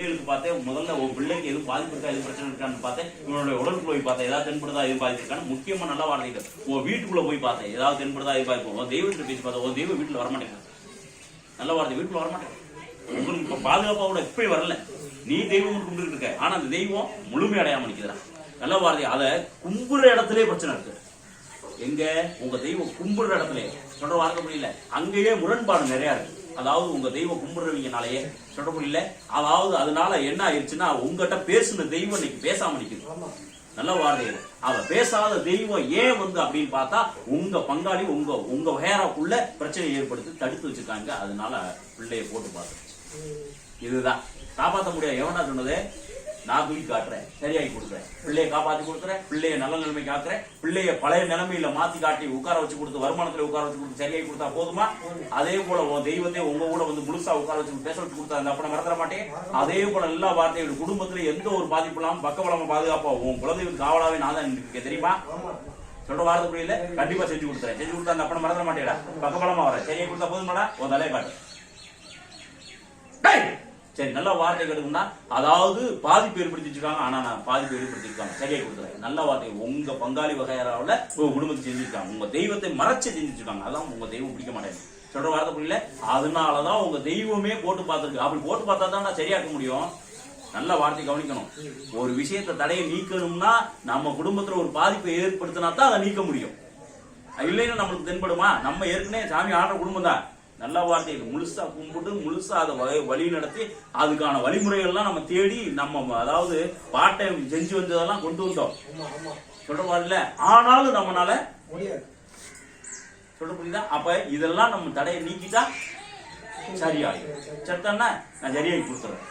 பிள்ளைகளுக்கு பார்த்தேன் முதல்ல உன் பிள்ளைக்கு எதுவும் பாதிப்பு இருக்கா எதுவும் பிரச்சனை இருக்கான்னு பார்த்தேன் இவனுடைய உடலுக்குள்ள போய் பார்த்தேன் ஏதாவது தென்படுதா எதுவும் பாதிப்பு இருக்கான்னு முக்கியமா நல்லா வார்த்தைகள். உன் வீட்டுக்குள்ள போய் பார்த்தேன் ஏதாவது தென்படுதா எதுவும் பாதிப்பு உன் தெய்வத்துல பேசி பார்த்தேன் உன் தெய்வம் வீட்டுல வரமாட்டேங்க நல்ல வார்த்தை வீட்டில் வரமாட்டேன் உங்களுக்கு பாதுகாப்பாக பாதுகாப்பாவோட இப்படி வரல. நீ தெய்வம் கும்பிட்டு இருக்க. ஆனால் அந்த தெய்வம் முழுமை அடையாம நிக்குதுடா. நல்ல வார்த்தை அதை கும்புற இடத்துலயே பிரச்சனை இருக்கு. எங்க? உங்க தெய்வம் கும்பிடுற இடத்துல. சொல்ற வார்த்தை புரியல. அங்கேயே முரண்பாடு நிறைய இருக்கு. அதாவது உங்க தெய்வம் கும்பிடுறவங்கனாலயே சொல்ற புரியல? அதாவது அதனால என்ன ஆயிடுச்சுன்னா உங்ககிட்ட பேசுன தெய்வம் இன்னைக்கு பேசாம நிக்குது. நல்ல வார்த்தை அவ பேசாத தெய்வம் ஏன் வந்து அப்படின்னு பார்த்தா உங்க பங்காளி உங்க உங்க வேறாக்குள்ள பிரச்சனை ஏற்படுத்தி தடுத்து வச்சிருக்காங்க. அதனால பிள்ளைய போட்டு பார்த்து. இதுதான். காப்பாத்த முடியாது. எவனா சொன்னது? நான் தூக்கி காட்டுறேன் சரியாகி கொடுக்குறேன். பிள்ளைய காப்பாத்தி கொடுக்குறேன் பிள்ளைய நல்ல நிலைமை காக்குறேன் பிள்ளைய பழைய நிலைமையில மாத்தி காட்டி உட்கார வச்சு கொடுத்து வருமானத்துல உட்கார வச்சு கொடுத்து சரியாகி கொடுத்தா போதுமா? அதே போல உன் தெய்வத்தை உங்க கூட வந்து முழுசா உட்கார வச்சு பேச வச்சு கொடுத்தா அந்த அப்பனை மறந்துட மாட்டேன். அதே போல எல்லா வார்த்தையும் குடும்பத்துல எந்த ஒரு பாதிப்பு இல்லாம பக்கபலமா பாதுகாப்பா உன் குலதெய்வம் காவலாவே நான் தான் இருக்கேன். தெரியுமா? சொல்ற வார்த்தை புரியல? கண்டிப்பா செஞ்சு கொடுத்துறேன். செஞ்சு கொடுத்தா அந்த அப்பனை மறந்துட மாட்டேடா. பக்கபலமா வரேன் சரியா கொடுத்தா போதுமாடா? உன் தலையை காட்டு. சரி நல்ல வார்த்தை கிடைக்கும்னா அதாவது பாதிப்பு ஏற்படுத்திச்சிருக்காங்க ஆனா நான் பாதிப்பு ஏற்படுத்திருக்காங்க சரியா கொடுத்துறேன் நல்ல வார்த்தை. உங்க பங்காளி வகையறாவில் உங்க குடும்பத்தை செஞ்சிருக்காங்க. உங்க தெய்வத்தை மறைச்சு செஞ்சிருக்காங்க. அதான் உங்க தெய்வம் பிடிக்க மாட்டேங்குது. சொல்ற வார்த்தை புரியல? அதனாலதான் உங்க தெய்வமே போட்டு பார்த்துருக்கு. அப்படி போட்டு பார்த்தா தான் நான் சரியாக்க முடியும். நல்ல வார்த்தை கவனிக்கணும். ஒரு விஷயத்தை தடையை நீக்கணும்னா நம்ம குடும்பத்துல ஒரு பாதிப்பை ஏற்படுத்தினா தான் அதை நீக்க முடியும். இல்லைன்னா நம்மளுக்கு தென்படுமா? நம்ம ஏற்கனவே சாமி ஆடுற குடும்பம் தான் நல்ல வார்த்தை முழுசா கும்பிட்டு முழுசா அதை வ- வழி நடத்தி அதுக்கான வழிமுறைகள்லாம் நம்ம தேடி நம்ம அதாவது பாட்டை செஞ்சு வந்ததெல்லாம் கொண்டு வந்தோம். சொல்ற மாதிரில ஆனாலும் நம்மனால முடியாது. சொல்ல புரியுதா? அப்ப இதெல்லாம் நம்ம தடையை நீக்கிட்டா சரியாயிடும் சரித்தானே நான் சரியாகி கொடுத்துறேன்.